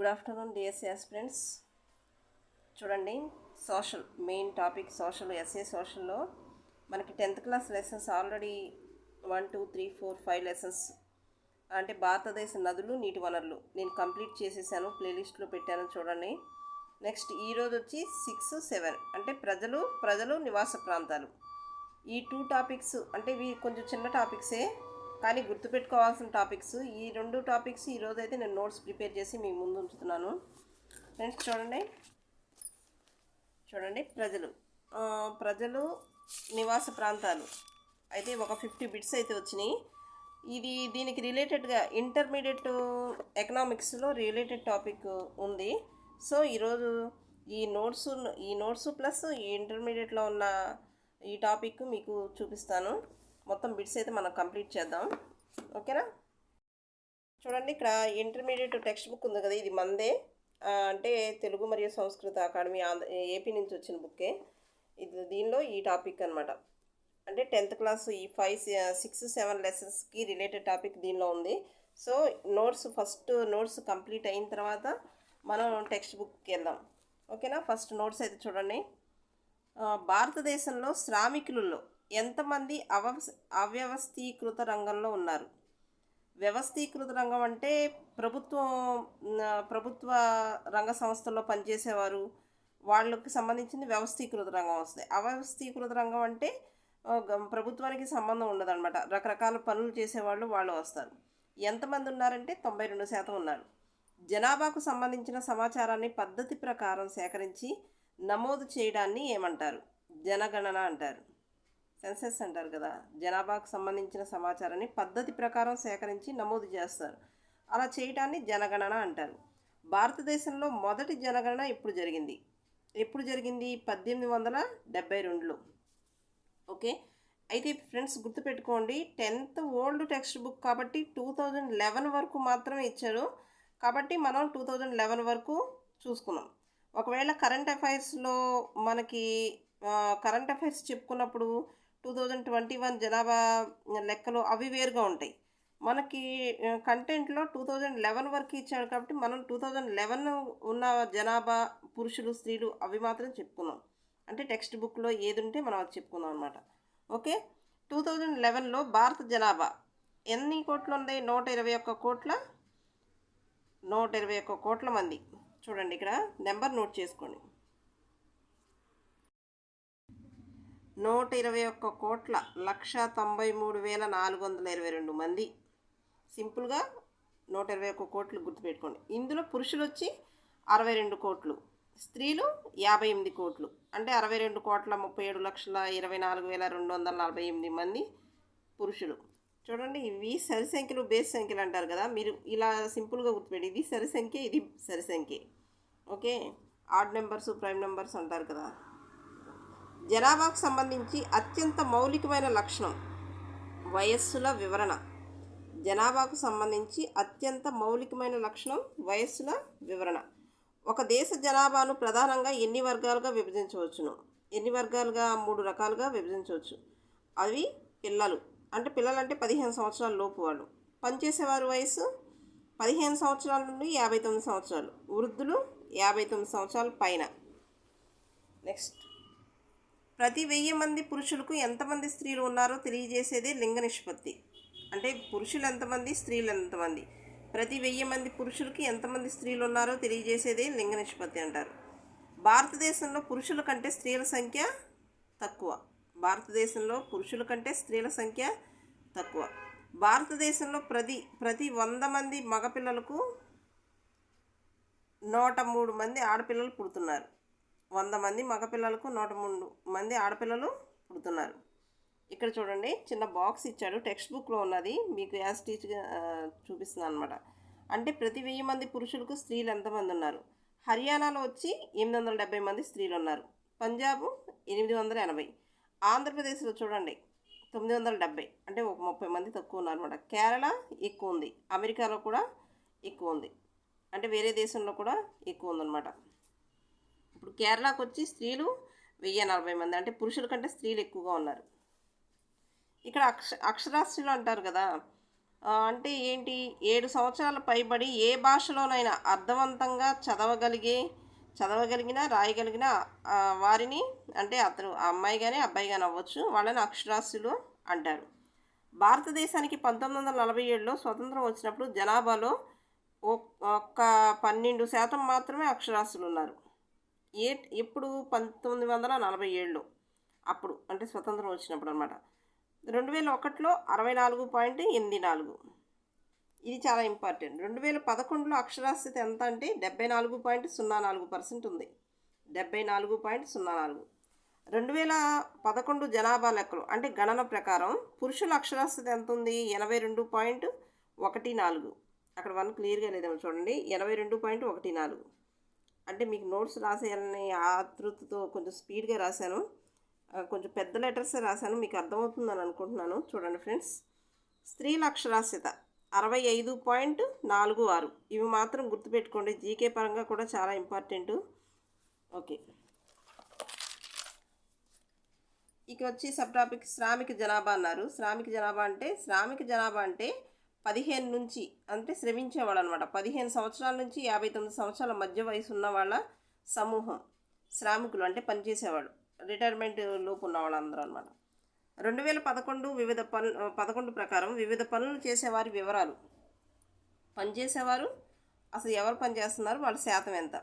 Good afternoon DSC aspirants చూడండి social main topic social SA సోషల్లో మనకి tenth class lessons already one two three four five lessons అంటే భారతదేశ నదులు నీటి వనరులు. నేను కంప్లీట్ చేసేసాను ప్లేలిస్ట్లో పెట్టాను చూడండి. నెక్స్ట్ ఈరోజు వచ్చి సిక్స్ సెవెన్ అంటే ప్రజలు ప్రజలు నివాస ప్రాంతాలు. ఈ టూ టాపిక్స్ అంటే ఇవి కొంచెం చిన్న టాపిక్సే కానీ గుర్తుపెట్టుకోవాల్సిన టాపిక్స్ ఈ రెండు టాపిక్స్ ఈరోజు అయితే నేను నోట్స్ ప్రిపేర్ చేసి మీ ముందు ఉంచుతున్నాను. ఫ్రెండ్స్ చూడండి. చూడండి ప్రజలు. ప్రజలు నివాస ప్రాంతాలు. అయితే ఒక ఫిఫ్టీ బిట్స్ అయితే వచ్చినాయి. ఇది దీనికి రిలేటెడ్గా ఇంటర్మీడియట్ ఎకనామిక్స్లో రిలేటెడ్ టాపిక్ ఉంది. సో ఈరోజు ఈ నోట్స్ ఈ నోట్స్ ప్లస్ ఈ ఇంటర్మీడియట్లో ఉన్న ఈ టాపిక్ మీకు చూపిస్తాను. మొత్తం బిట్స్ అయితే మనం కంప్లీట్ చేద్దాం. ఓకేనా? చూడండి ఇక్కడ ఇంటర్మీడియట్ టెక్స్ట్ బుక్ ఉంది కదా ఇది మందే. అంటే తెలుగు మరియు సంస్కృత అకాడమీ ఆంధ్ర ఏపీ నుంచి వచ్చిన బుక్కే. ఇది దీనిలో ఈ టాపిక్ అనమాట అంటే టెన్త్ క్లాస్ ఈ ఫైవ్ సిక్స్ సెవెన్ లెసన్స్కి రిలేటెడ్ టాపిక్ దీనిలో ఉంది. So notes first notes complete అయిన తర్వాత మనం టెక్స్ట్ బుక్కి వెళ్దాం. ఓకేనా? ఫస్ట్ నోట్స్ అయితే చూడండి. భారతదేశంలో శ్రామికులలో ఎంతమంది అవ అవ్యవస్థీకృత రంగంలో ఉన్నారు? వ్యవస్థీకృత రంగం అంటే ప్రభుత్వం ప్రభుత్వ రంగ సంస్థల్లో పనిచేసేవారు వాళ్ళకి సంబంధించింది వ్యవస్థీకృత రంగం వస్తుంది. అవ్యవస్థీకృత రంగం అంటే ప్రభుత్వానికి సంబంధం ఉండదన్నమాట. రకరకాల పనులు చేసేవాళ్ళు వాళ్ళు వస్తారు. ఎంతమంది ఉన్నారంటే తొంభై రెండు శాతం ఉన్నారు. జనాభాకు సంబంధించిన సమాచారాన్ని పద్ధతి ప్రకారం సేకరించి నమోదు చేయడాన్ని ఏమంటారు? జనగణన అంటారు. సెన్సెస్ అంటారు కదా. జనాభాకు సంబంధించిన సమాచారాన్ని పద్ధతి ప్రకారం సేకరించి నమోదు చేస్తారు. అలా చేయటాన్ని జనగణన అంటారు. భారతదేశంలో మొదటి జనగణన ఇప్పుడు జరిగింది. ఎప్పుడు జరిగింది? పద్దెనిమిది వందల డెబ్బై రెండులో. ఓకే? అయితే ఫ్రెండ్స్ గుర్తుపెట్టుకోండి టెన్త్ ఓల్డ్ టెక్స్ట్ బుక్ కాబట్టి టూ థౌజండ్ లెవెన్ వరకు మాత్రమే ఇచ్చారు. కాబట్టి మనం టూ థౌజండ్ లెవెన్ వరకు చూసుకున్నాం. ఒకవేళ కరెంట్ అఫైర్స్లో మనకి కరెంట్ అఫైర్స్ చెప్పుకున్నప్పుడు టూ థౌజండ్ ట్వంటీ వన్ జనాభా లెక్కలు అవి వేరుగా ఉంటాయి. మనకి కంటెంట్లో టూ థౌజండ్ లెవెన్ వరకు ఇచ్చాడు కాబట్టి మనం టూ థౌజండ్ లెవెన్ ఉన్న జనాభా పురుషులు స్త్రీలు అవి మాత్రం చెప్పుకున్నాం అంటే టెక్స్ట్ బుక్లో ఏది ఉంటే మనం అది చెప్పుకుందాం అనమాట ఓకే? టూ థౌజండ్ లెవెన్లో భారత జనాభా ఎన్ని కోట్లు ఉన్నాయి నూట ఇరవై ఒక్క కోట్ల నూట ఇరవై ఒక్క కోట్ల మంది. చూడండి ఇక్కడ నెంబర్ నోట్ చేసుకోండి. నూట ఇరవై ఒక్క కోట్ల లక్ష తొంభై మూడు వేల నాలుగు వందల ఇరవై రెండు మంది. సింపుల్గా నూట ఇరవై ఒక్క కోట్లు గుర్తుపెట్టుకోండి. ఇందులో పురుషులు వచ్చి అరవై రెండు కోట్లు స్త్రీలు యాభై ఎనిమిది కోట్లు అంటే అరవై రెండు కోట్ల ముప్పై ఏడు లక్షల ఇరవై నాలుగు వేల రెండు వందల నలభై ఎనిమిది మంది పురుషులు. చూడండి ఇవి సరి సంఖ్యలు బేస్ సంఖ్యలు అంటారు కదా మీరు ఇలా సింపుల్గా గుర్తుపెట్టి ఇది సరి సంఖ్య ఇది సరి సంఖ్య okay? Odd numbers prime numbers అంటారు కదా. జనాభాకు సంబంధించి అత్యంత మౌలికమైన లక్షణం వయస్సుల వివరణ. జనాభాకు సంబంధించి అత్యంత మౌలికమైన లక్షణం వయస్సుల వివరణ. ఒక దేశ జనాభాను ప్రధానంగా ఎన్ని వర్గాలుగా విభజించవచ్చును? ఎన్ని వర్గాలుగా? మూడు రకాలుగా విభజించవచ్చు. అవి పిల్లలు. అంటే పిల్లలు అంటే పదిహేను సంవత్సరాల లోపు వాళ్ళు. పనిచేసేవారి వయసు పదిహేను సంవత్సరాల నుండి యాభై తొమ్మిది సంవత్సరాలు. వృద్ధులు యాభై తొమ్మిది సంవత్సరాల పైన. నెక్స్ట్. ప్రతి వెయ్యి మంది పురుషులకు ఎంతమంది స్త్రీలు ఉన్నారో తెలియజేసేదే లింగ నిష్పత్తి. అంటే పురుషులు ఎంతమంది స్త్రీలు ఎంతమంది? ప్రతి వెయ్యి మంది పురుషులకి ఎంతమంది స్త్రీలు ఉన్నారో తెలియజేసేదే లింగ నిష్పత్తి అంటారు. భారతదేశంలో పురుషుల కంటే స్త్రీల సంఖ్య తక్కువ. భారతదేశంలో పురుషుల కంటే స్త్రీల సంఖ్య తక్కువ. భారతదేశంలో ప్రతి ప్రతి వంద మంది మగపిల్లలకు నూట మూడు మంది ఆడపిల్లలు పుడుతున్నారు. వంద మంది మగపిల్లలకు నూట మూడు మంది ఆడపిల్లలు పుడుతున్నారు. ఇక్కడ చూడండి చిన్న బాక్స్ ఇచ్చాడు. టెక్స్ట్ బుక్లో ఉన్నది. మీకు యాజ్ టీచ్గా చూపిస్తున్నాను అనమాట అంటే ప్రతి వెయ్యి మంది పురుషులకు స్త్రీలు ఎంతమంది ఉన్నారు? హర్యానాలో వచ్చి ఎనిమిది వందల డెబ్బై మంది స్త్రీలు ఉన్నారు. పంజాబ్ ఎనిమిది వందల ఎనభై. ఆంధ్రప్రదేశ్లో చూడండి తొమ్మిది వందల డెబ్బై. అంటే ఒక ముప్పై మంది తక్కువ ఉన్నారు అనమాట కేరళ ఎక్కువ ఉంది. అమెరికాలో కూడా ఎక్కువ ఉంది. అంటే వేరే దేశంలో కూడా ఎక్కువ ఉందన్నమాట. ఇప్పుడు కేరళకు వచ్చి స్త్రీలు వెయ్యి నలభై మంది అంటే పురుషుల కంటే స్త్రీలు ఎక్కువగా ఉన్నారు. ఇక్కడ అక్ష అక్షరాస్యులు అంటారు కదా అంటే ఏంటి? ఏడు సంవత్సరాల పైబడి ఏ భాషలోనైనా అర్థవంతంగా చదవగలిగే చదవగలిగిన రాయగలిగిన వారిని అంటే అతను ఆ అమ్మాయి కానీ అబ్బాయి కానీ అవ్వచ్చు వాళ్ళని అక్షరాస్యులు అంటారు. భారతదేశానికి పంతొమ్మిది వందల నలభై ఏడులో స్వతంత్రం వచ్చినప్పుడు జనాభాలో ఒక్క పన్నెండు శాతం మాత్రమే అక్షరాస్యులు ఉన్నారు. ఏ ఎప్పుడు? పంతొమ్మిది వందల నలభై ఏడులో అప్పుడు. అంటే స్వతంత్రం వచ్చినప్పుడు అనమాట రెండు వేల ఒకటిలో అరవై నాలుగు పాయింట్ ఎనిమిది నాలుగు. ఇది చాలా ఇంపార్టెంట్. రెండు వేల పదకొండులో అక్షరాస్యత ఎంత అంటే డెబ్బై నాలుగు పాయింట్ సున్నా నాలుగు పర్సెంట్ ఉంది. డెబ్బై నాలుగు పాయింట్ సున్నా నాలుగు. రెండు వేల పదకొండు జనాభా లెక్కలు అంటే గణన ప్రకారం పురుషుల అక్షరాస్యత ఎంత ఉంది? ఎనభై రెండు పాయింట్ ఒకటి నాలుగు. అక్కడ వన్ క్లియర్గా లేదేమో చూడండి. ఎనభై రెండు పాయింట్ ఒకటి నాలుగు. అంటే మీకు నోట్స్ రాసేయాలని ఆతృతతో కొంచెం స్పీడ్గా రాశాను. కొంచెం పెద్ద లెటర్స్ రాశాను. మీకు అర్థమవుతుందని అనుకుంటున్నాను. చూడండి ఫ్రెండ్స్. స్త్రీల అక్షరాస్యత అరవై ఐదు పాయింట్ నాలుగు ఆరు. ఇవి మాత్రం గుర్తుపెట్టుకోండి. జీకే పరంగా కూడా చాలా ఇంపార్టెంట్. ఓకే. ఇక వచ్చి సబ్ టాపిక్ శ్రామిక జనాభా అన్నారు. శ్రామిక జనాభా అంటే శ్రామిక జనాభా అంటే పదిహేను నుంచి అంటే శ్రమించేవాళ్ళు అనమాట పదిహేను సంవత్సరాల నుంచి యాభై తొమ్మిది సంవత్సరాల మధ్య వయసు ఉన్న వాళ్ళ సమూహం శ్రామికులు అంటే పనిచేసేవాడు రిటైర్మెంట్ లోపు ఉన్న వాళ్ళందరూ అనమాట రెండు వేల పదకొండు వివిధ పనులు పదకొండు ప్రకారం వివిధ పనులు చేసేవారి వివరాలు. పనిచేసేవారు అసలు ఎవరు పనిచేస్తున్నారు వాళ్ళ శాతం ఎంత?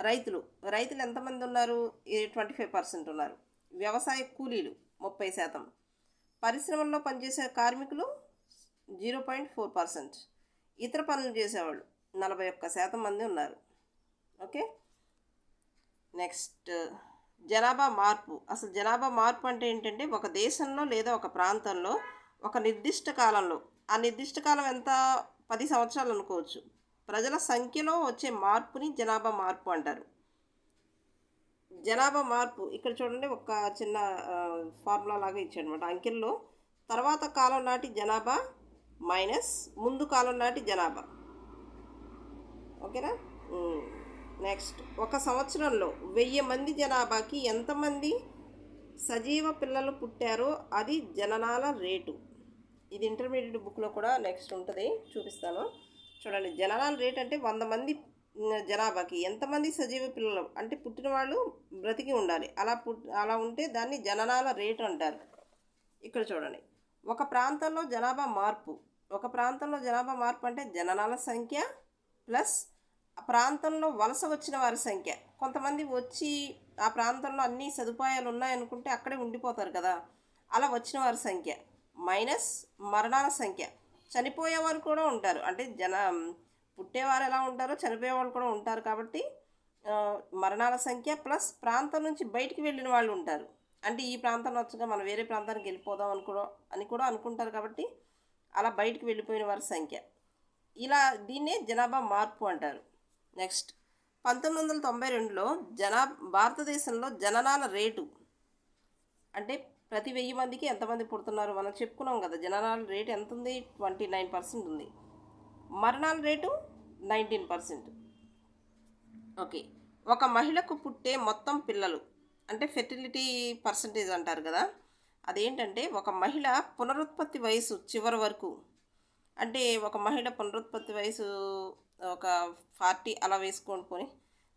రైతులు. రైతులు ఎంతమంది ఉన్నారు? ట్వంటీ ఫైవ్ పర్సెంట్ ఉన్నారు. వ్యవసాయ కూలీలు ముప్పై శాతం. పరిశ్రమల్లో పనిచేసే కార్మికులు జీరో పాయింట్ ఫోర్ పర్సెంట్. ఇతర పనులు చేసేవాళ్ళు నలభై ఒక్క శాతం మంది ఉన్నారు. ఓకే? నెక్స్ట్ జనాభా మార్పు. అసలు జనాభా మార్పు అంటే ఏంటంటే ఒక దేశంలో లేదా ఒక ప్రాంతంలో ఒక నిర్దిష్ట కాలంలో ఆ నిర్దిష్ట కాలం ఎంత? పది సంవత్సరాలు అనుకోవచ్చు. ప్రజల సంఖ్యలో వచ్చే మార్పుని జనాభా మార్పు అంటారు. జనాభా మార్పు ఇక్కడ చూడండి ఒక చిన్న ఫార్ములా లాగా ఇచ్చాడనమాట అంకెల్లో తర్వాత కాలం నాటి జనాభా మైనస్ ముందు కాలం నాటి జనాభా. ఓకేనా? నెక్స్ట్ ఒక సంవత్సరంలో వెయ్యి మంది జనాభాకి ఎంతమంది సజీవ పిల్లలు పుట్టారో అది జననాల రేటు. ఇది ఇంటర్మీడియట్ బుక్లో కూడా నెక్స్ట్ ఉంటుంది చూపిస్తాను. చూడండి జననాల రేట్ అంటే వంద మంది జనాభాకి ఎంతమంది సజీవ పిల్లలు అంటే పుట్టిన వాళ్ళు బ్రతికి ఉండాలి. అలా పుట్ అలా ఉంటే దాన్ని జననాల రేటు అంటారు. ఇక్కడ చూడండి. ఒక ప్రాంతంలో జనాభా మార్పు. ఒక ప్రాంతంలో జనాభా మార్పు అంటే జననాల సంఖ్య ప్లస్ ఆ ప్రాంతంలో వలస వచ్చిన వారి సంఖ్య. కొంతమంది వచ్చి ఆ ప్రాంతంలో అన్ని సదుపాయాలు ఉన్నాయనుకుంటే అక్కడే ఉండిపోతారు కదా. అలా వచ్చిన వారి సంఖ్య. మైనస్ మరణాల సంఖ్య. చనిపోయేవారు కూడా ఉంటారు. అంటే జన పుట్టేవారు ఎలా ఉంటారో చనిపోయేవాళ్ళు కూడా ఉంటారు కాబట్టి మరణాల సంఖ్య ప్లస్ ప్రాంతం నుంచి బయటికి వెళ్ళిన వాళ్ళు ఉంటారు. అంటే ఈ ప్రాంతం వచ్చగా మనం వేరే ప్రాంతానికి వెళ్ళిపోదాం అనుకో అని కూడా అనుకుంటారు కాబట్టి అలా బయటికి వెళ్ళిపోయిన వారి సంఖ్య. ఇలా దీన్నే జనాభా మార్పు అంటారు. నెక్స్ట్ పంతొమ్మిది వందల తొంభై రెండులో జనా భారతదేశంలో జననాల రేటు. అంటే ప్రతి వెయ్యి మందికి ఎంతమంది పుడుతున్నారు? మనం చెప్పుకున్నాం కదా జననాల రేటు ఎంత ఉంది ట్వంటీ నైన్ పర్సెంట్ ఉంది. మరణాల రేటు నైన్టీన్ పర్సెంట్. ఓకే. ఒక మహిళకు పుట్టే మొత్తం పిల్లలు అంటే ఫెర్టిలిటీ పర్సంటేజ్ అంటారు కదా అదేంటంటే ఒక మహిళ పునరుత్పత్తి వయసు చివరి వరకు అంటే ఒక మహిళ పునరుత్పత్తి వయసు ఒక ఫార్టీ అలా వేసుకొని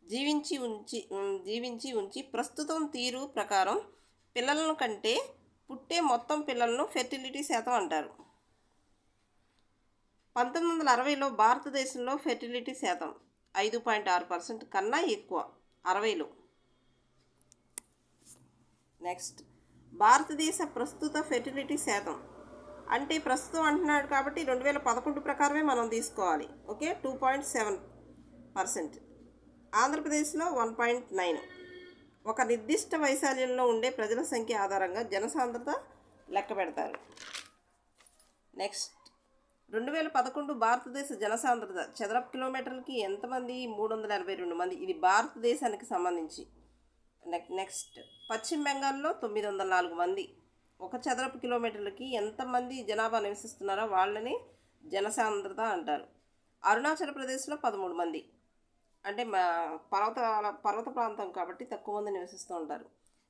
జీవించి ఉంచి జీవించి ఉంచి ప్రస్తుతం తీరు ప్రకారం పిల్లలను కంటే పుట్టే మొత్తం పిల్లలను ఫెర్టిలిటీ శాతం అంటారు. పంతొమ్మిది వందల అరవైలో భారతదేశంలో ఫెర్టిలిటీ శాతం ఐదు పాయింట్ ఆరు పర్సెంట్ కన్నా ఎక్కువ అరవైలో. నెక్స్ట్ భారతదేశ ప్రస్తుత ఫెర్టిలిటీ శాతం. అంటే ప్రస్తుతం అంటున్నాడు కాబట్టి రెండు వేల పదకొండు ప్రకారమే మనం తీసుకోవాలి. Okay? Two point seven percent ఆంధ్రప్రదేశ్లో వన్ పాయింట్ నైన్ ఒక నిర్దిష్ట వైశాల్యంలో ఉండే ప్రజల సంఖ్య ఆధారంగా జనసాంద్రత లెక్క పెడతారు. నెక్స్ట్ రెండు వేల పదకొండు భారతదేశ జనసాంద్రత చదరపు కిలోమీటర్లకి ఎంతమంది? మూడు వందల ఎనభై రెండు మంది. ఇది భారతదేశానికి సంబంధించి. నెక్స్ట్ పశ్చిమ బెంగాల్లో తొమ్మిది వందల నాలుగు మంది. ఒక చదరపు కిలోమీటర్లకి ఎంతమంది జనాభా నివసిస్తున్నారో వాళ్ళని జనసాంద్రత అంటారు. అరుణాచల్ ప్రదేశ్లో పదమూడు మంది. అంటే మా పర్వత పర్వత ప్రాంతం కాబట్టి తక్కువ మంది నివసిస్తూ ఉంటారు.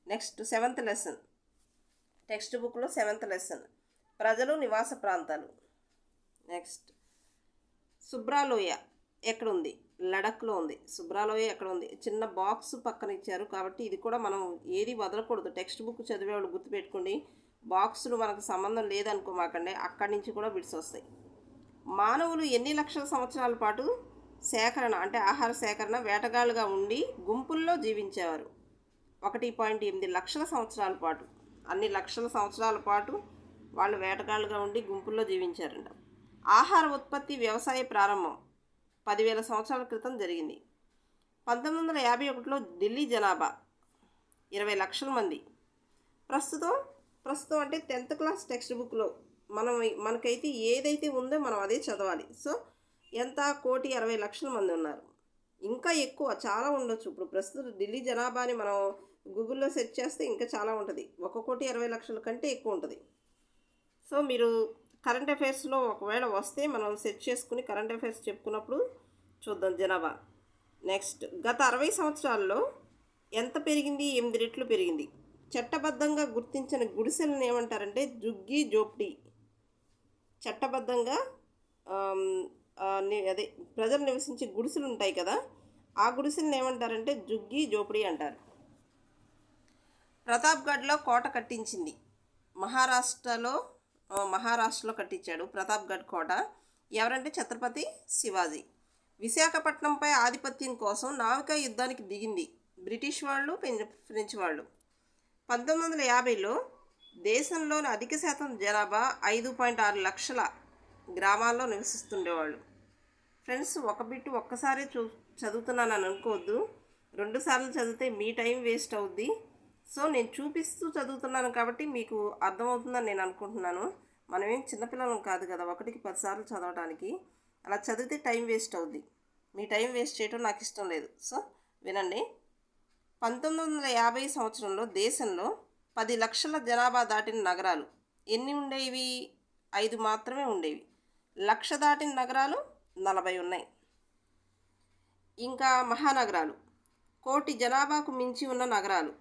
నెక్స్ట్ సెవెంత్ లెసన్ టెక్స్ట్ బుక్లో సెవెంత్ లెసన్ ప్రజలు నివాస ప్రాంతాలు. నెక్స్ట్ సుబ్రాలోయ ఎక్కడుంది? లడఖ్లో ఉంది. శుభ్రాలోయ ఎక్కడ ఉంది. చిన్న బాక్స్ పక్కన ఇచ్చారు. కాబట్టి ఇది కూడా మనం ఏది వదలకూడదు. టెక్స్ట్ బుక్ చదివేవాళ్ళు గుర్తుపెట్టుకోండి. బాక్సులు మనకు సంబంధం లేదనుకోమాకండి. అక్కడి నుంచి కూడా బిట్స్ వస్తాయి. మానవులు ఎన్ని లక్షల సంవత్సరాల పాటు సేకరణ అంటే ఆహార సేకరణ వేటగాళ్ళుగా ఉండి గుంపుల్లో జీవించేవారు. ఒకటి పాయింట్ ఎనిమిది లక్షల సంవత్సరాల పాటు. అన్ని లక్షల సంవత్సరాల పాటు వాళ్ళు వేటగాళ్ళుగా ఉండి గుంపుల్లో జీవించారంట. ఆహార ఉత్పత్తి వ్యవసాయ ప్రారంభం. పదివేల సంవత్సరాల క్రితం జరిగింది. పంతొమ్మిది వందల యాభై ఒకటిలో ఢిల్లీ జనాభా ఇరవై లక్షల మంది. ప్రస్తుతం ప్రస్తుతం అంటే టెన్త్ క్లాస్ టెక్స్ట్ బుక్లో మనం మనకైతే ఏదైతే ఉందో మనం అదే చదవాలి. సో ఎంత? కోటి అరవై లక్షల మంది ఉన్నారు. ఇంకా ఎక్కువ చాలా ఉండొచ్చు. ఇప్పుడు ప్రస్తుతం ఢిల్లీ జనాభాని మనం గూగుల్లో సెర్చ్ చేస్తే ఇంకా చాలా ఉంటుంది. ఒక కోటి అరవై లక్షల కంటే ఎక్కువ ఉంటుంది. సో మీరు కరెంట్ అఫైర్స్లో ఒకవేళ వస్తే మనం సెర్చ్ చేసుకుని కరెంట్ అఫైర్స్ చెప్పుకున్నప్పుడు చూద్దాం జనాభా నెక్స్ట్ గత అరవై సంవత్సరాల్లో ఎంత పెరిగింది? ఎనిమిది రెట్లు పెరిగింది. చట్టబద్ధంగా గుర్తించిన గుడిసెలను ఏమంటారంటే జుగ్గి జోప్డి. చట్టబద్ధంగా అదే ప్రజలు నివసించే గుడిసెలు ఉంటాయి కదా ఆ గుడిసెలను ఏమంటారంటే జుగ్గి జోపిడి అంటారు. ప్రతాప్గఢ్లో కోట కట్టించింది. మహారాష్ట్రలో మహారాష్ట్రలో కట్టించాడు ప్రతాప్గఢ్ కోట. ఎవరంటే ఛత్రపతి శివాజీ. విశాఖపట్నంపై ఆధిపత్యం కోసం నావికా యుద్ధానికి దిగింది బ్రిటిష్ వాళ్ళు ఫ్రెంచ్ వాళ్ళు. పంతొమ్మిది వందల యాభైలో దేశంలోని అధిక శాతం జనాభా ఐదు పాయింట్ ఆరు లక్షల గ్రామాల్లో నివసిస్తుండేవాళ్ళు. ఫ్రెండ్స్ ఒక బిట్టు ఒక్కసారి చూ చదువుతున్నాను అని అనుకోవద్దు. రెండు సార్లు చదివితే మీ టైం వేస్ట్ అవుద్ది. సో నేను చూపిస్తూ చదువుతున్నాను కాబట్టి మీకు అర్థమవుతుందని నేను అనుకుంటున్నాను. మనమేం చిన్నపిల్లలం కాదు కదా ఒకటికి పదిసార్లు చదవడానికి అలా చదివితే టైం వేస్ట్ అవుద్ది. మీ టైం వేస్ట్ చేయడం నాకు ఇష్టం లేదు. సో వినండి. పంతొమ్మిది వందల యాభై సంవత్సరంలో దేశంలో పది లక్షల జనాభా దాటిన నగరాలు ఎన్ని ఉండేవి? ఐదు మాత్రమే ఉండేవి. లక్ష దాటిన నగరాలు నలభై ఉన్నాయి. ఇంకా మహానగరాలు. కోటి జనాభాకు మించి ఉన్న నగరాలు.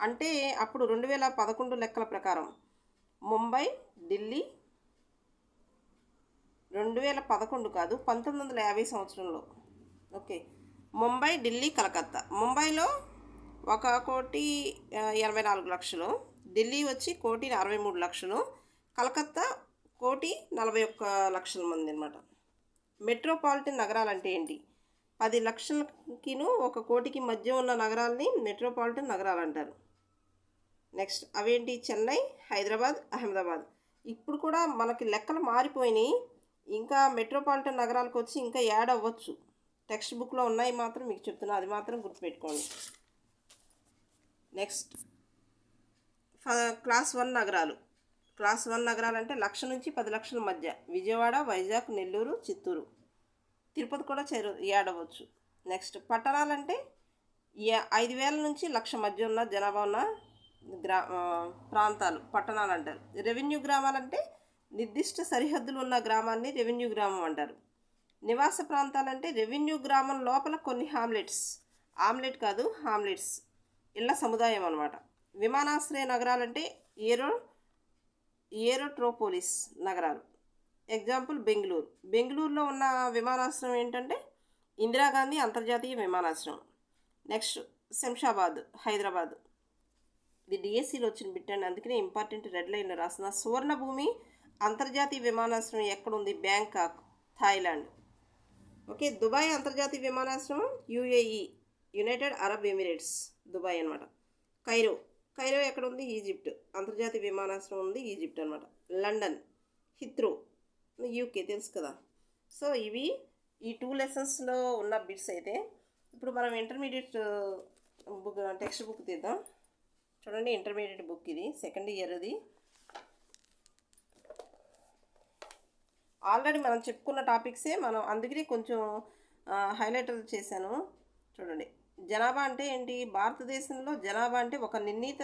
అంటే అప్పుడు రెండు వేల పదకొండు లెక్కల ప్రకారం ముంబై ఢిల్లీ రెండు వేల పదకొండు కాదు పంతొమ్మిది వందల యాభై సంవత్సరంలో. ఓకే. ముంబై ఢిల్లీ కలకత్తా. ముంబైలో ఒక కోటి ఎనభై నాలుగు లక్షలు. ఢిల్లీ వచ్చి కోటి అరవై మూడు లక్షలు. కలకత్తా కోటి నలభై ఒక్క లక్షల మంది అనమాట మెట్రోపాలిటన్ నగరాలు అంటే ఏంటి? పది లక్షలకిను ఒక కోటికి మధ్య ఉన్న నగరాల్ని మెట్రోపాలిటన్ నగరాలు అంటారు. నెక్స్ట్ అవేంటి? చెన్నై హైదరాబాద్ అహ్మదాబాద్. ఇప్పుడు కూడా మనకి లెక్కలు మారిపోయినాయి. ఇంకా మెట్రోపాలిటన్ నగరాలకు వచ్చి ఇంకా యాడ్ అవ్వచ్చు. టెక్స్ట్ బుక్లో ఉన్నాయి మాత్రం మీకు చెప్తున్నా. అది మాత్రం గుర్తుపెట్టుకోండి. నెక్స్ట్. ఫ- క్లాస్ వన్ నగరాలు. క్లాస్ వన్ నగరాలు అంటే లక్ష నుంచి పది లక్షల మధ్య. విజయవాడ వైజాగ్ నెల్లూరు చిత్తూరు. తిరుపతి కూడా చేరు యాడ్ అవ్వచ్చు. నెక్స్ట్. పట్టణాలంటే ఐదు వేల నుంచి లక్ష మధ్య ఉన్న జనాభా ఉన్న గ్రా ప్రాంతాలు పట్టణాలు అంటారు. రెవెన్యూ గ్రామాలంటే నిర్దిష్ట సరిహద్దులు ఉన్న గ్రామాన్ని రెవెన్యూ గ్రామం అంటారు. నివాస ప్రాంతాలంటే రెవెన్యూ గ్రామం లోపల కొన్ని హామ్లెట్స్. ఆమ్లెట్ కాదు హామ్లెట్స్. ఇళ్ళ సముదాయం అనమాట విమానాశ్రయ నగరాలంటే ఏరో ఏరోట్రోపోలిస్ నగరాలు. ఎగ్జాంపుల్ బెంగళూరు. బెంగళూరులో ఉన్న విమానాశ్రయం ఏంటంటే ఇందిరాగాంధీ అంతర్జాతీయ విమానాశ్రయం. నెక్స్ట్ శంషాబాద్ హైదరాబాద్. ఇది డిఎస్సిలో వచ్చిన బిట్ అండి అందుకనే ఇంపార్టెంట్ రెడ్ లైన్లో రాసిన సువర్ణభూమి అంతర్జాతీయ విమానాశ్రయం ఎక్కడుంది? Bangkok Thailand. ఓకే దుబాయ్ అంతర్జాతీయ విమానాశ్రయం UAE united Arab Emirates Dubai అనమాట కైరో కైరో ఎక్కడ ఉంది ఈజిప్ట్. అంతర్జాతీయ విమానాశ్రయం ఉంది ఈజిప్ట్ అనమాట లండన్ హిత్రో యూకే తెలుసు కదా. సో ఇవి ఈ టూ లెసన్స్లో ఉన్న బిట్స్ అయితే ఇప్పుడు మనం ఇంటర్మీడియట్ బుక్ టెక్స్ట్ బుక్ తీద్దాం. చూడండి ఇంటర్మీడియట్ బుక్ ఇది సెకండ్ ఇయర్ది ఆల్రెడీ మనం చెప్పుకున్న టాపిక్సే మనం అందుకనే కొంచెం హైలైట్ చేశాను. చూడండి. జనాభా అంటే ఏంటి? భారతదేశంలో జనాభా అంటే ఒక నిర్ణీత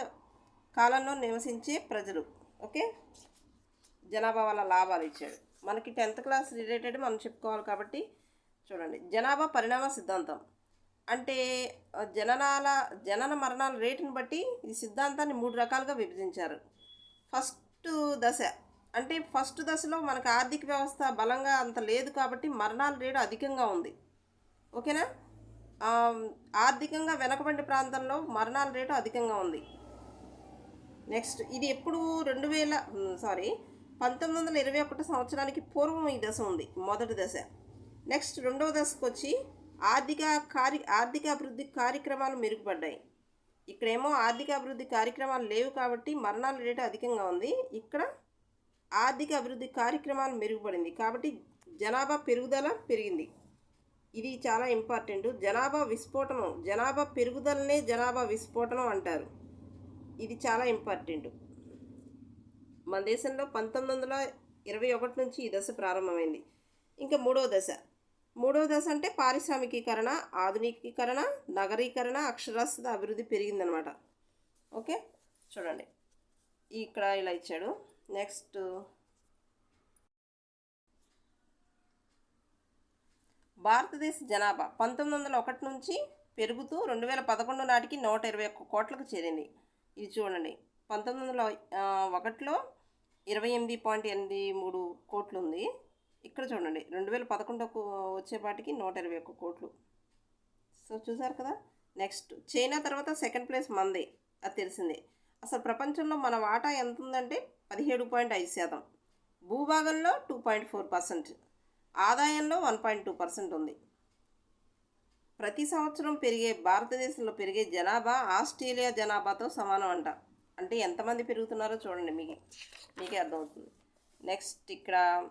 కాలంలో నివసించే ప్రజలు. ఓకే? జనాభా వల్ల లాభాలు ఇచ్చాడు. మనకి టెన్త్ క్లాస్ రిలేటెడ్ మనం చెప్పుకోవాలి కాబట్టి చూడండి. జనాభా పరిణామ సిద్ధాంతం. అంటే జననాల జనన మరణాల రేటుని బట్టి ఈ సిద్ధాంతాన్ని మూడు రకాలుగా విభజించారు. ఫస్ట్ దశ అంటే ఫస్ట్ దశలో మనకు ఆర్థిక వ్యవస్థ బలంగా అంత లేదు కాబట్టి మరణాల రేటు అధికంగా ఉంది. ఓకేనా? ఆర్థికంగా వెనకబడి ప్రాంతంలో మరణాల రేటు అధికంగా ఉంది. నెక్స్ట్ ఇది ఎప్పుడు రెండు వేల సారీ పంతొమ్మిది వందల ఇరవై ఒకటి సంవత్సరానికి పూర్వం ఈ దశ ఉంది మొదటి దశ. నెక్స్ట్ రెండవ దశకు వచ్చి ఆర్థిక కార్య ఆర్థిక అభివృద్ధి కార్యక్రమాలు మెరుగుపడ్డాయి. ఇక్కడేమో ఆర్థిక అభివృద్ధి కార్యక్రమాలు లేవు కాబట్టి మరణాల రేటు అధికంగా ఉంది. ఇక్కడ ఆర్థిక అభివృద్ధి కార్యక్రమాలు మెరుగుపడింది. కాబట్టి జనాభా పెరుగుదల పెరిగింది. ఇది చాలా ఇంపార్టెంట్. జనాభా విస్ఫోటనం జనాభా పెరుగుదలనే జనాభా విస్ఫోటనం అంటారు. ఇది చాలా ఇంపార్టెంట్. మన దేశంలో పంతొమ్మిది వందల ఇరవై ఒకటి నుంచి ఈ దశ ప్రారంభమైంది. ఇంకా మూడవ దశ. మూడవ దశ అంటే పారిశ్రామికీకరణ ఆధునికీకరణ నగరీకరణ అక్షరాస్యత అభివృద్ధి పెరిగిందనమాట. ఓకే? చూడండి. ఇక్కడ ఇలా ఇచ్చాడు. నెక్స్ట్. భారతదేశ జనాభా పంతొమ్మిది వందల ఒకటి నుంచి పెరుగుతూ రెండు వేల పదకొండు నాటికి నూట ఇరవై ఒక్క కోట్లకు చేరింది. ఇది చూడండి. పంతొమ్మిది వందల ఒకటిలో ఇరవై ఎనిమిది పాయింట్ ఎనిమిది మూడు కోట్లు ఉంది. ఇక్కడ చూడండి. రెండు వేల పదకొండుకు వచ్చేపాటికి నూట ఇరవై ఒక్క కోట్లు. సో చూసారు కదా? నెక్స్ట్. చైనా తర్వాత సెకండ్ ప్లేస్ మంది. అది తెలిసిందే. అసలు ప్రపంచంలో మన వాటా ఎంత ఉందంటే పదిహేడు పాయింట్ ఐదు శాతం. భూభాగంలో టూ పాయింట్ ఫోర్ పర్సెంట్. ఆదాయంలో వన్ పాయింట్ టూ పర్సెంట్ ఉంది. ప్రతి సంవత్సరం పెరిగే భారతదేశంలో పెరిగే జనాభా ఆస్ట్రేలియా జనాభాతో సమానం అంట. అంటే ఎంతమంది పెరుగుతున్నారో చూడండి మీకు. మీకే అర్థమవుతుంది. నెక్స్ట్ ఇక్కడ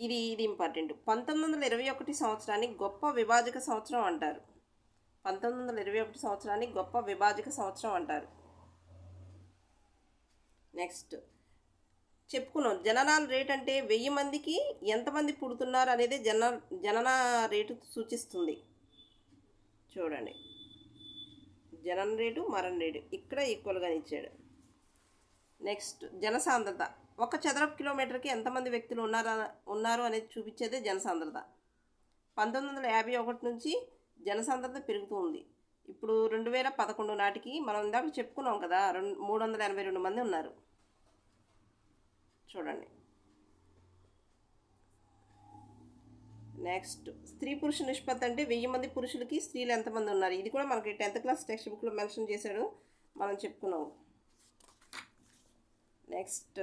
ఇది ఇది ఇంపార్టెంట్. పంతొమ్మిది వందల ఇరవై ఒకటి సంవత్సరాన్ని గొప్ప విభాజక సంవత్సరం అంటారు. పంతొమ్మిది వందల ఇరవై ఒకటి సంవత్సరాన్ని గొప్ప విభాజక సంవత్సరం అంటారు. నెక్స్ట్ చెప్పుకున్నాం. జననాల రేట్ అంటే వెయ్యి మందికి ఎంతమంది పుడుతున్నారు అనేది జన జనన రేటు సూచిస్తుంది. చూడండి. జనన రేటు మరణ రేటు. ఇక్కడ ఈక్వల్గా ఇచ్చాడు. నెక్స్ట్ జనసాంద్రత. ఒక చదరపు కిలోమీటర్కి ఎంతమంది వ్యక్తులు ఉన్నారా ఉన్నారు అనేది చూపించేదే జనసాంద్రత. పంతొమ్మిది వందల యాభై ఒకటి నుంచి జనసాంద్రత పెరుగుతూ ఉంది. ఇప్పుడు రెండు వేల పదకొండు నాటికి మనం ఇందాక చెప్పుకున్నాం కదా రెండు మూడు వందల ఎనభై రెండు మంది ఉన్నారు. చూడండి. నెక్స్ట్ స్త్రీ పురుష నిష్పత్తి అంటే వెయ్యి మంది పురుషులకి స్త్రీలు ఎంతమంది ఉన్నారు? ఇది కూడా మనకి టెన్త్ క్లాస్ టెక్స్ట్ బుక్లో మెన్షన్ చేశాడు. మనం చెప్పుకున్నాం. నెక్స్ట్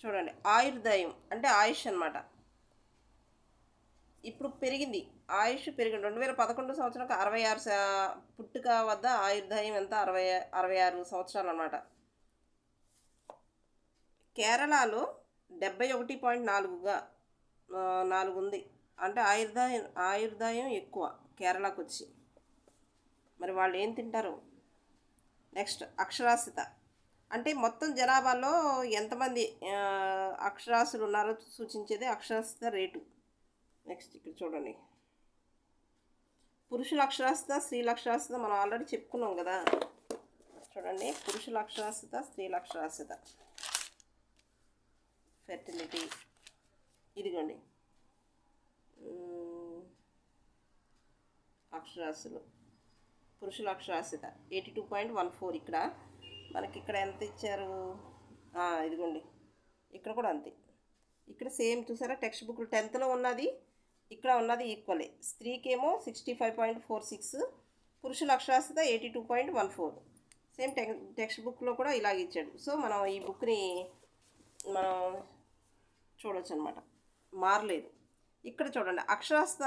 చూడండి. ఆయుర్దాయం అంటే ఆయుష్ అనమాట ఇప్పుడు పెరిగింది. ఆయుష్ పెరిగింది. రెండు వేల పదకొండు సంవత్సరానికి అరవై ఆరు పుట్టుక వద్ద ఆయుర్దాయం ఎంత? అరవై అరవై ఆరు సంవత్సరాలు అనమాట కేరళలో డెబ్బై ఒకటి పాయింట్ నాలుగుగా నాలుగు ఉంది అంటే ఆయుర్దాయం ఆయుర్దాయం ఎక్కువ కేరళకు వచ్చి మరి వాళ్ళు ఏం తింటారు? నెక్స్ట్ అక్షరాస్యత. అంటే మొత్తం జనాభాలో ఎంతమంది అక్షరాస్యులు ఉన్నారో సూచించేది అక్షరాస్యత రేటు. నెక్స్ట్ ఇక్కడ చూడండి. పురుషుల అక్షరాస్యత స్త్రీల అక్షరాస్యత మనం ఆల్రెడీ చెప్పుకున్నాం కదా. చూడండి. పురుషుల అక్షరాస్యత స్త్రీల అక్షరాస్యత. ఫెర్టిలిటీ ఇదిగోండి. అక్షరాస్యులు. పురుషుల అక్షరాస్యత. Eighty two point one four ఇక్కడ. మనకి ఇక్కడ ఎంత ఇచ్చారు? ఇదిగోండి. ఇక్కడ కూడా అంతే. ఇక్కడ సేమ్ చూసారా? టెక్స్ట్ బుక్ టెన్త్లో ఉన్నది. ఇక్కడ ఉన్నది ఈక్వలే. స్త్రీకేమో sixty five point four six. పురుషుల అక్షరాస్యత eighty two point one four. Same tech text బుక్లో కూడా ఇలాగ ఇచ్చాడు. సో మనం ఈ బుక్ని మనం చూడొచ్చు అనమాట మారలేదు. ఇక్కడ చూడండి అక్షరాస్యత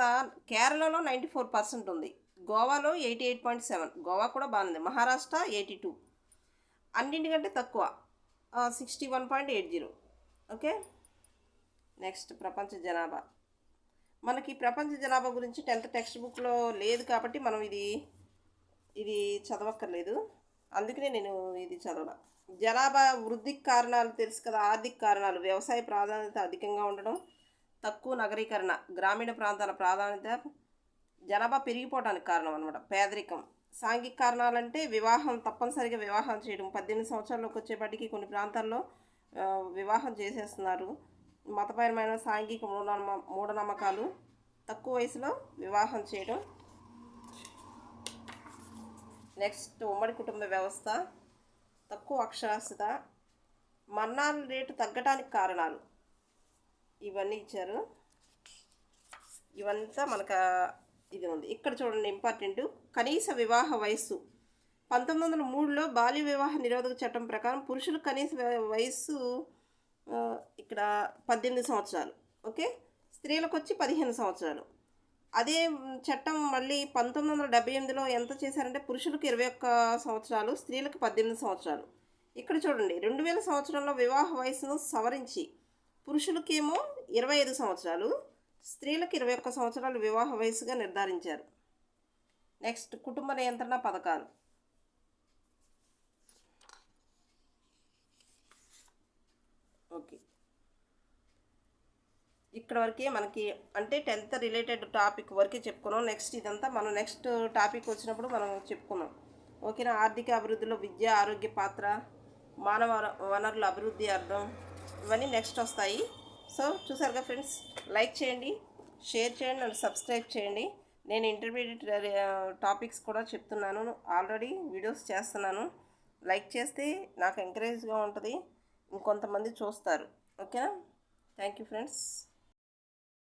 కేరళలో నైంటీ ఫోర్ పర్సెంట్ ఉంది. గోవాలో eighty eight point seven. Goa కూడా బాగుంది. Maharashtra eighty two. అన్నింటికంటే తక్కువ sixty one point eight zero. Okay? Next ప్రపంచ జనాభా. మనకి ప్రపంచ జనాభా గురించి టెన్త్ టెక్స్ట్ బుక్లో లేదు కాబట్టి మనం ఇది ఇది చదవక్కర్లేదు. అందుకనే నేను ఇది చదవడం జనాభా వృద్ధికి కారణాలు తెలుసు కదా ఆర్థిక కారణాలు వ్యవసాయ ప్రాధాన్యత అధికంగా ఉండడం తక్కువ నగరీకరణ గ్రామీణ ప్రాంతాల ప్రాధాన్యత జనాభా పెరిగిపోవడానికి కారణం అనమాట పేదరికం. సాంఘిక కారణాలంటే వివాహం తప్పనిసరిగా వివాహం చేయడం. పద్దెనిమిది సంవత్సరాలకు వచ్చేపాటికి కొన్ని ప్రాంతాల్లో వివాహం చేసేస్తున్నారు. మతపరమైన సాంఘిక మూఢనమ్మ మూఢనమ్మకాలు తక్కువ వయసులో వివాహం చేయడం. నెక్స్ట్ ఉమ్మడి కుటుంబ వ్యవస్థ. తక్కువ అక్షరాస్యత మరణాల రేటు తగ్గడానికి కారణాలు. ఇవన్నీ ఇచ్చారు. ఇవంతా మనకు ఇది ఉంది. ఇక్కడ చూడండి ఇంపార్టెంట్. కనీస వివాహ వయస్సు. పంతొమ్మిది వందల మూడులో బాల్య వివాహ నిరోధక చట్టం ప్రకారం పురుషులు కనీస వయస్సు ఇక్కడ పద్దెనిమిది సంవత్సరాలు. ఓకే? స్త్రీలకు వచ్చి పదిహేను సంవత్సరాలు. అదే చట్టం మళ్ళీ పంతొమ్మిది వందల డెబ్బై ఎనిమిదిలో ఎంత చేశారంటే పురుషులకు ఇరవై ఒక్క సంవత్సరాలు స్త్రీలకు పద్దెనిమిది సంవత్సరాలు. ఇక్కడ చూడండి రెండు వేల సంవత్సరంలో వివాహ వయసును సవరించి పురుషులకేమో ఇరవై ఐదు సంవత్సరాలు స్త్రీలకు ఇరవై ఒక్క సంవత్సరాలు వివాహ వయసుగా నిర్ధారించారు. నెక్స్ట్ కుటుంబ నియంత్రణ పథకాలు. ఓకే. ఇక్కడ వరకే మనకి అంటే టెన్త్ రిలేటెడ్ టాపిక్ వరకే చెప్పుకున్నాం. నెక్స్ట్ ఇదంతా మనం నెక్స్ట్ టాపిక్ వచ్చినప్పుడు మనం చెప్పుకున్నాం. ఓకేనా? ఆర్థిక అభివృద్ధిలో విద్య ఆరోగ్య పాత్ర మానవ వనరుల అభివృద్ధి అర్థం ఇవన్నీ నెక్స్ట్ వస్తాయి. సో చూసారుగా ఫ్రెండ్స్? లైక్ చేయండి షేర్ చేయండి అండ్ సబ్స్క్రైబ్ చేయండి. నేను ఇంటర్మీడియట్ టాపిక్స్ కూడా చెప్తున్నాను. ఆల్రెడీ వీడియోస్ చేస్తున్నాను. లైక్ చేస్తే నాకు ఎంకరేజ్గా ఉంటుంది. ఇంకొంతమంది చూస్తారు. ఓకేనా? Thank you friends.